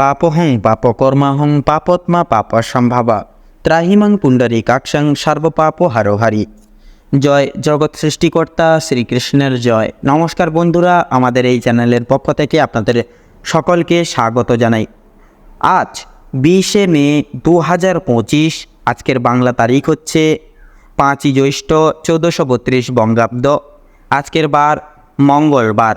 পাপহং পাপকর্মাহং পাপত্মা পাপসম্ভাবা। ত্রাহিমাং পুণ্ডরীকাক্ষং সর্বপাপ হারোহারি। জয় জগৎ সৃষ্টিকর্তা শ্রীকৃষ্ণের জয়। নমস্কার বন্ধুরা, আমাদের এই চ্যানেলের পক্ষ থেকে আপনাদের সকলকে স্বাগত জানাই। আজ বিশে মে দু হাজার পঁচিশ, আজকের বাংলা তারিখ হচ্ছে পাঁচই জ্যৈষ্ঠ চৌদ্দশো বত্রিশ বঙ্গাব্দ। আজকের বার মঙ্গলবার।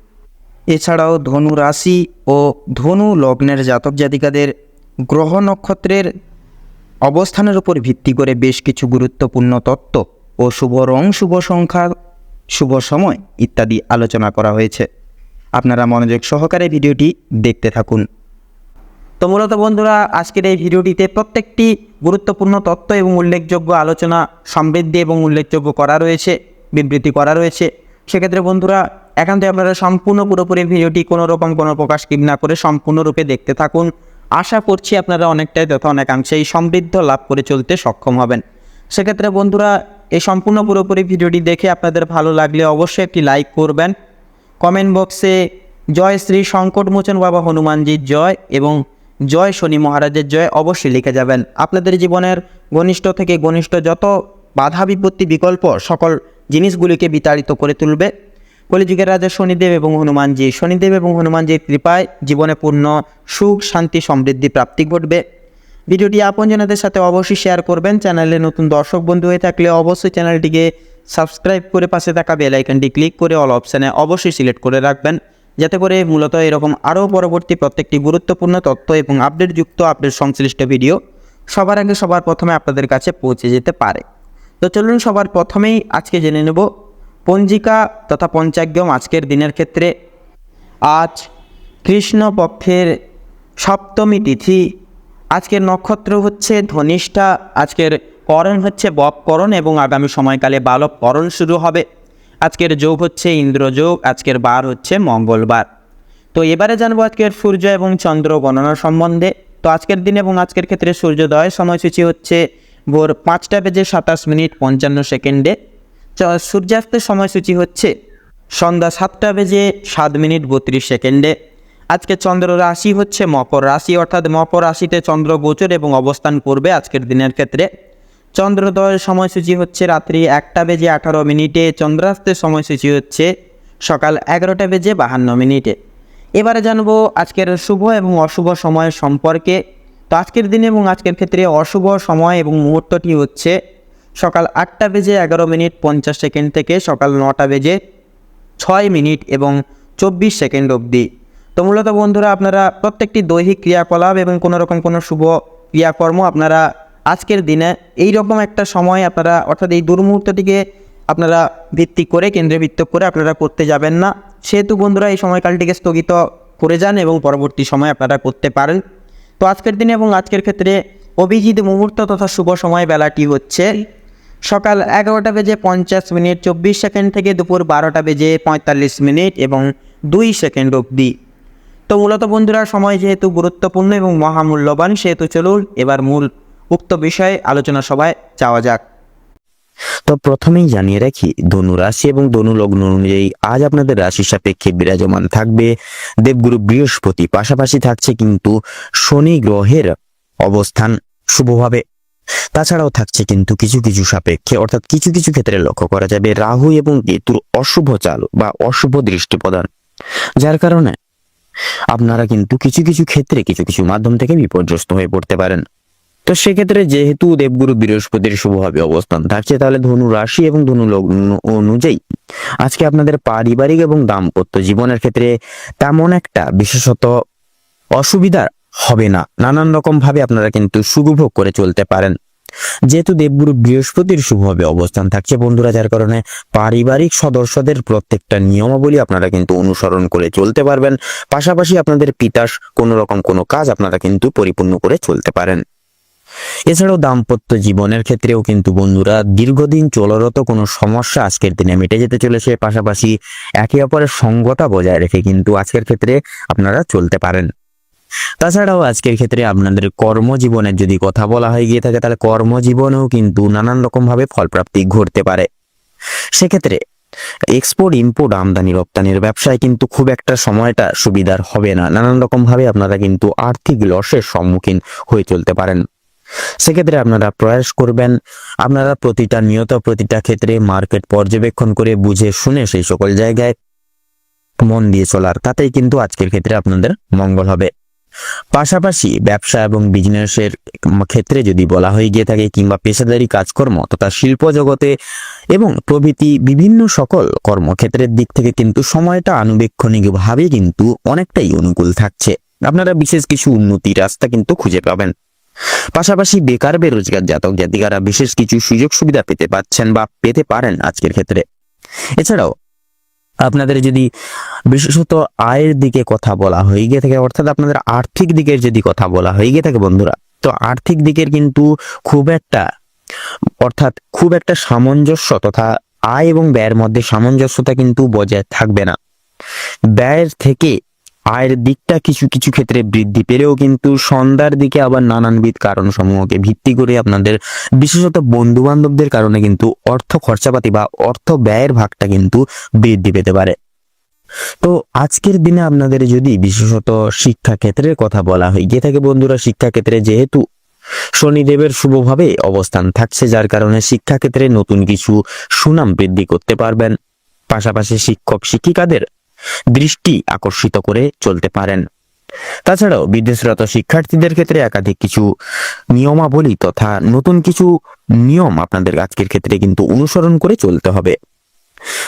এছাড়াও ধনু রাশি ও ধনু লগ্নের জাতক জাতিকাদের গ্রহ নক্ষত্রের অবস্থানের উপর ভিত্তি করে বেশ কিছু গুরুত্বপূর্ণ তত্ত্ব ও শুভ রং, শুভ সংখ্যা, শুভ সময় ইত্যাদি আলোচনা করা হয়েছে। আপনারা মনোযোগ সহকারে ভিডিওটি দেখতে থাকুন। তো মূলত বন্ধুরা, আজকের এই ভিডিওটিতে প্রত্যেকটি গুরুত্বপূর্ণ তত্ত্ব এবং উল্লেখযোগ্য আলোচনা সমৃদ্ধি এবং উল্লেখযোগ্য করা রয়েছে, বিবৃতি করা রয়েছে। সেক্ষেত্রে বন্ধুরা একান্তই আপনারা সম্পূর্ণ পুরোপুরি ভিডিওটি কোনো রকম কোনো প্রকাশ স্কিপ না করে সম্পূর্ণরূপে দেখতে থাকুন। আশা করছি আপনারা অনেকটাই তথা অনেকাংশেই সমৃদ্ধ লাভ করে চলতে সক্ষম হবেন। সেক্ষেত্রে বন্ধুরা, এই সম্পূর্ণ পুরোপুরি ভিডিওটি দেখে আপনাদের ভালো লাগলে অবশ্যই একটি লাইক করবেন। কমেন্ট বক্সে জয় শ্রী সংকটমোচন বাবা হনুমানজির জয় এবং জয় শনি মহারাজের জয় অবশ্যই লিখে যাবেন। আপনাদের জীবনের ঘনিষ্ঠ থেকে ঘনিষ্ঠ যত বাধা বিপত্তি বিকল্প সকল জিনিসগুলিকে বিতাড়িত করে তুলবে। কলিযুগের রাজা শনিদেব এবং হনুমানজি। শনিদেব এবং হনুমানজির কৃপায় জীবনে পূর্ণ সুখ, শান্তি, সমৃদ্ধি, প্রাপ্তি ঘটবে। ভিডিওটি আপনজনদের সাথে অবশ্যই শেয়ার করবেন। চ্যানেলে নতুন দর্শক বন্ধু হয়ে থাকলে অবশ্যই চ্যানেলটিকে সাবস্ক্রাইব করে পাশে থাকা বেল আইকনটি ক্লিক করে অল অপশানে অবশ্যই সিলেক্ট করে রাখবেন। যাতে করে মূলত এরকম আরও পরবর্তী প্রত্যেকটি গুরুত্বপূর্ণ তথ্য এবং আপডেটযুক্ত আপডেট সংশ্লিষ্ট ভিডিও সবার আগে সবার প্রথমে আপনাদের কাছে পৌঁছে যেতে পারে। তো চলুন সবার প্রথমেই আজকে জেনে নেব পঞ্জিকা তথা পঞ্চাগ্যম আজকের দিনের ক্ষেত্রে। আজ কৃষ্ণপক্ষের সপ্তমী তিথি। আজকের নক্ষত্র হচ্ছে ধনিষ্ঠা, আজকের করণ হচ্ছে বপকরণ এবং আগামী সময়কালে বালবকরণ শুরু হবে। আজকের যোগ হচ্ছে ইন্দ্রযোগ, আজকের বার হচ্ছে মঙ্গলবার। তো এবারে জানব আজকের সূর্য এবং চন্দ্র গণনা সম্বন্ধে। তো আজকের দিন এবং আজকের ক্ষেত্রে সূর্যোদয় সময়সূচি হচ্ছে ভোর পাঁচটা বেজে সাতাশ মিনিট পঞ্চান্ন সেকেন্ডে। সূর্যাস্তের সময়সূচি হচ্ছে সন্ধ্যা সাতটা বেজে সাত মিনিট বত্রিশ সেকেন্ডে। আজকে চন্দ্র রাশি হচ্ছে মকর রাশি, অর্থাৎ মকর রাশিতে চন্দ্র গোচর এবং অবস্থান করবে আজকের দিনের ক্ষেত্রে। চন্দ্রোদয়ের সময়সূচি হচ্ছে রাত্রি একটা বেজে আঠারো মিনিটে, চন্দ্রাস্তের সময়সূচি হচ্ছে সকাল এগারোটা বেজে বাহান্ন মিনিটে। এবারে জানব আজকের শুভ এবং অশুভ সময় সম্পর্কে। তো আজকের দিনে এবং আজকের ক্ষেত্রে অশুভ সময় এবং মুহূর্তটি হচ্ছে সকাল আটটা বেজে এগারো মিনিট পঞ্চাশ সেকেন্ড থেকে সকাল নটা বেজে ছয় মিনিট এবং চব্বিশ সেকেন্ড অবধি। তো মূলত বন্ধুরা, আপনারা প্রত্যেকটি দৈহিক ক্রিয়াকলাপ এবং কোনো রকম কোনো শুভ ক্রিয়াকর্ম আপনারা আজকের দিনে এই রকম একটা সময় আপনারা অর্থাৎ এই দুর্মুহূর্তটিকে আপনারা ভিত্তি করে কেন্দ্রে ভিত্তি করে আপনারা করতে যাবেন না। সেহেতু বন্ধুরা, এই সময়কালটিকে স্থগিত করে যান এবং পরবর্তী সময় আপনারা করতে পারেন। তো আজকের দিনে এবং আজকের ক্ষেত্রে অভিজিৎ মুহূর্ত তথা শুভ সময় বেলাটি হচ্ছে সকাল এগারোটা বেজে পঞ্চাশ মিনিট, চব্বিশ সেকেন্ড থেকে দুপুর বারোটা বেজে পঁয়তাল্লিশ মিনিট এবং দুই সেকেন্ড অবধি। তো মূলত বন্ধুরা, সময় যেহেতু গুরুত্বপূর্ণ এবং মহামূল্যবান, সেহেতু চলুন এবার মূল উক্ত বিষয়ে আলোচনা সভায় যাওয়া যাক। তো প্রথমেই জানিয়ে রাখি, ধনু রাশি এবং ধনু লগ্ন অনুযায়ী আজ আপনাদের রাশি সাপেক্ষে বিরাজমান থাকবে দেবগুরু বৃহস্পতি। পাশাপাশি থাকছে কিন্তু শনি গ্রহের অবস্থান। শুভভাবে তাছাড়াও থাকছে কিন্তু কিছু কিছু সাপেক্ষে, অর্থাৎ কিছু কিছু ক্ষেত্রে লক্ষ্য করা যাবে রাহু এবং কেতুর অশুভ চাল বা অশুভ দৃষ্টি প্রদান। যার কারণে আপনারা কিন্তু কিছু কিছু ক্ষেত্রে কিছু কিছু মাধ্যম থেকে বিপর্যস্ত হয়ে পড়তে পারেন। তো সেক্ষেত্রে যেহেতু দেবগুরু বৃহস্পতির শুভভাবে অবস্থান থাকছে, তাহলে ধনু রাশি এবং ধনু লগ্ন অনুযায়ী আজকে আপনাদের পারিবারিক এবং দাম্পত্য জীবনের ক্ষেত্রে তেমন একটা বিশেষত অসুবিধা হবে না। নানান রকম ভাবে আপনারা কিন্তু সুখভোগ করে চলতে পারেন। যেহেতু দেবগুরু বৃহস্পতির শুভভাবে অবস্থান থাকছে বন্ধুরা, যার কারণে পারিবারিক সদস্যদের প্রত্যেকটা নিয়মাবলী আপনারা কিন্তু অনুসরণ করে চলতে পারবেন। পাশাপাশি আপনাদের পিতার কোনো রকম কোনো কাজ আপনারা কিন্তু পরিপূর্ণ করে চলতে পারেন। এছাড়াও দাম্পত্য জীবনের ক্ষেত্রেও কিন্তু বন্ধুরা দীর্ঘদিন চলরত কোনো সমস্যা আজকের দিনে মিটে যেতে চলেছে। পাশাপাশি একে অপরের সঙ্গতা বজায় রেখে কিন্তু আজকের ক্ষেত্রে আপনারা চলতে পারেন। তাছাড়াও আজকের ক্ষেত্রে আপনাদের কর্মজীবনের যদি কথা বলা হয়ে, গিয়ে থাকে, তাহলে কর্মজীবনেও কিন্তু নানান রকমভাবে ফলপ্রাপ্তি ঘটতে পারে। সেক্ষেত্রে এক্সপোর্ট ইম্পোর্ট আমদানি, রপ্তানির ব্যবসায় কিন্তু খুব একটা সময়টা সুবিধার হবে না। নানান রকমভাবে আপনারা কিন্তু আর্থিক লসের সম্মুখীন হয়ে চলতে পারেন। সেক্ষেত্রে আপনারা প্রয়াস করবেন, আপনারা প্রতিটা নিয়ত, প্রতিটা ক্ষেত্রে মার্কেট পর্যবেক্ষণ করে বুঝে শুনে সেই সকল জায়গায় মন দিয়ে চলার। তাতেই কিন্তু আজকের ক্ষেত্রে আপনাদের মঙ্গল হবে। পাশাপাশি ব্যবসা এবং বিজনেসের ক্ষেত্রে যদি বলা হয়ে গিয়ে থাকে কিংবা পেশাদারি কাজকর্ম তথা শিল্প জগতে এবং প্রভৃতি বিভিন্ন সকল কর্মক্ষেত্রের দিক থেকে কিন্তু সময়টা আনুবেক্ষণিকভাবে কিন্তু অনেকটাই অনুকূল থাকছে। আপনারা বিশেষ কিছু উন্নতির রাস্তা কিন্তু খুঁজে পাবেন। পাশাপাশি বেকার, বেরোজগার জাতক জাতিকারা বিশেষ কিছু সুযোগ সুবিধা পেতে পাচ্ছেন বা পেতে পারেন আজকের ক্ষেত্রে। এছাড়াও আপনাদের যদি বিশেষত আয়ের দিকে কথা বলা হয়ে গিয়ে থাকে অর্থাৎ আপনাদের আর্থিক দিকের যদি কথা বলা হয়ে গিয়ে থাকে বন্ধুরা, তো আর্থিক দিকের কিন্তু খুব একটা, অর্থাৎ খুব একটা সামঞ্জস্য তথা আয় এবং ব্যয়ের মধ্যে সামঞ্জস্যতা কিন্তু বজায় থাকবে না। ব্যয়ের থেকে আয়ের দিকটা কিছু কিছু ক্ষেত্রে বৃদ্ধি পেলেও কিন্তু সন্ধ্যার দিকে আবার নানানবিধ কারণ সমূহকে ভিত্তি করে আপনাদের, বিশেষত বন্ধু বান্ধবদের কারণে কিন্তু অর্থ খরচাপাতি বা অর্থ ব্যয়ের ভাগটা কিন্তু বৃদ্ধি পেতে পারে। তো আজকের দিনে আপনাদের যদি বিশেষত শিক্ষা ক্ষেত্রের কথা বলা হয়, গিয়ে থাকে বন্ধুরা শিক্ষা ক্ষেত্রে যেহেতু শনিদেবের শুভভাবে অবস্থান থাকছে, যার কারণে শিক্ষাক্ষেত্রে নতুন কিছু সুনাম বৃদ্ধি করতে পারবেন। পাশাপাশি শিক্ষক, শিক্ষিকাদের দৃষ্টি আকর্ষিত করে চলতে পারেন। তাছাড়াও বিদেশরত শিক্ষার্থীদের ক্ষেত্রে একাধিক কিছু নিয়মাবলী তথা নতুন কিছু নিয়ম আপনাদের আজকের ক্ষেত্রে কিন্তু অনুসরণ করে চলতে হবে।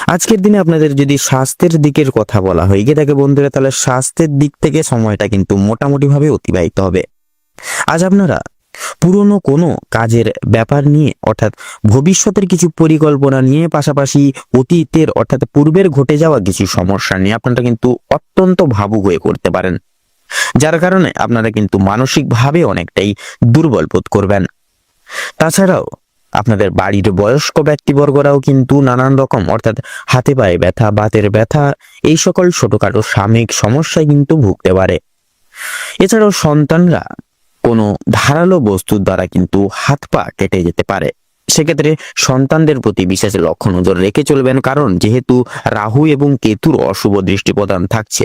আজকের দিনে আপনাদের যদি স্বাস্থ্যের দিকের কথা বলা হয় গিয়ে থাকে বন্ধুরা, তাহলে স্বাস্থ্যের দিক থেকে সময়টা কিন্তু মোটামুটি ভাবে অতিবাহিত হবে। আজ আপনারা পুরনো কোনো কাজের ব্যাপার নিয়ে, অর্থাৎ ভবিষ্যতের কিছু পরিকল্পনা নিয়ে, পাশাপাশি অতীতের, অর্থাৎ পূর্বের ঘটে যাওয়া কিছু সমস্যা নিয়ে আপনারা কিন্তু অত্যন্ত ভাবুক হয়ে করতে পারেন। যার কারণে আপনারা কিন্তু মানসিকভাবে অনেকটাই দুর্বল বোধ করবেন। তাছাড়াও আপনাদের বাড়ির বয়স্ক ব্যক্তিবর্গরাও কিন্তু নানান রকম, অর্থাৎ হাতে পায়ে ব্যথা, বাতের ব্যথা, এই সকল ছোটখাটো সাময়িক সমস্যায় কিন্তু ভুগতে পারে। এছাড়াও সন্তানরা কোনো ধারালো বস্তুর দ্বারা কিন্তু হাত পা কেটে যেতে পারে। সেক্ষেত্রে সন্তানদের প্রতি বিশেষ লক্ষ্য নজর রেখে চলবেন, কারণ যেহেতু রাহু এবং কেতুর অশুভ দৃষ্টি প্রদান থাকছে।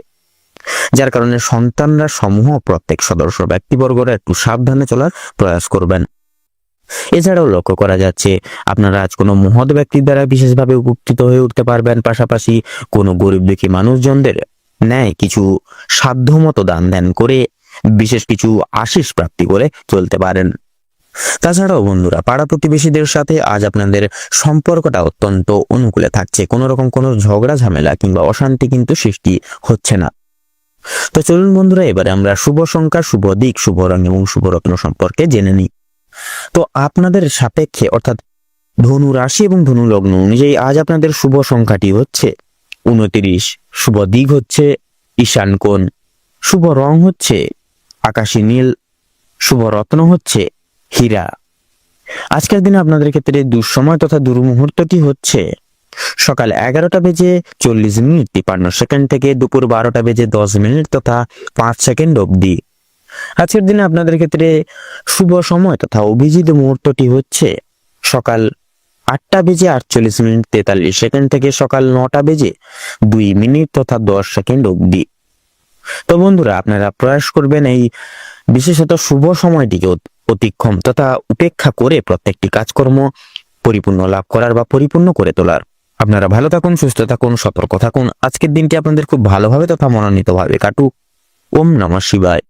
যার কারণে সন্তানরা সমূহ প্রত্যেক সদস্য ব্যক্তিবর্গরা একটু সাবধানে চলার প্রয়াস করবেন। এছাড়াও লক্ষ্য করা যাচ্ছে, আপনারা আজ কোনো মহৎ ব্যক্তির দ্বারা বিশেষভাবে উপকৃত হয়ে উঠতে পারবেন। পাশাপাশি কোনো গরিব দুঃখী মানুষজনদের ন্যায় কিছু সাধ্যমতো দান দেন করে বিশেষ কিছু আশিস প্রাপ্তি করে চলতে পারেন। তাছাড়াও বন্ধুরা, পাড়া প্রতিবেশীদের সাথে আজ আপনাদের সম্পর্কটা অত্যন্ত অনুকূলে থাকছে। কোনো রকম কোনো ঝগড়া, ঝামেলা কিংবা অশান্তি কিন্তু সৃষ্টি হচ্ছে না। তো চলুন বন্ধুরা, এবারে আমরা শুভ সংখ্যা, শুভ দিক, শুভ রং এবং শুভ রত্ন সম্পর্কে জেনে নিই। তো আপনাদের সাপেক্ষে, অর্থাৎ ধনু রাশি এবং ধনু লগ্ন অনুযায়ী আজ আপনাদের শুভ সংখ্যাটি হচ্ছে উনত্রিশ শুভ দিক হচ্ছে ঈশান কোণ, শুভ রং হচ্ছে আকাশী নীল শুভ রত্ন হচ্ছে হীরা। আজকের দিনে আপনাদের ক্ষেত্রে দুঃসময় তথা দুর্মুহূর্তটি হচ্ছে সকাল এগারোটা বেজে চল্লিশ মিনিট তিপান্ন সেকেন্ড থেকে দুপুর বারোটা বেজে দশ মিনিট তথা পাঁচ সেকেন্ড অবধি। আজকের দিনে আপনাদের ক্ষেত্রে শুভ সময় তথা অভিজিৎ মুহূর্তটি হচ্ছে সকাল আটটা বেজে আটচল্লিশ মিনিট, তেতাল্লিশ সেকেন্ড থেকে সকাল নটা বেজে দুই মিনিট তথা দশ সেকেন্ড অবধি। তো বন্ধুরা, আপনারা প্রয়াস করবেন এই বিশেষত শুভ সময়টিকে অতিক্ষম তথা উপেক্ষা করে প্রত্যেকটি কাজকর্ম পরিপূর্ণ লাভ করার বা পরিপূর্ণ করে তোলার। আপনারা ভালো থাকুন, সুস্থ থাকুন, সতর্ক থাকুন। আজকের দিনটি আপনাদের খুব ভালোভাবে তথা মনোনীতভাবে কাটুক। ওম নমঃ শিবায়।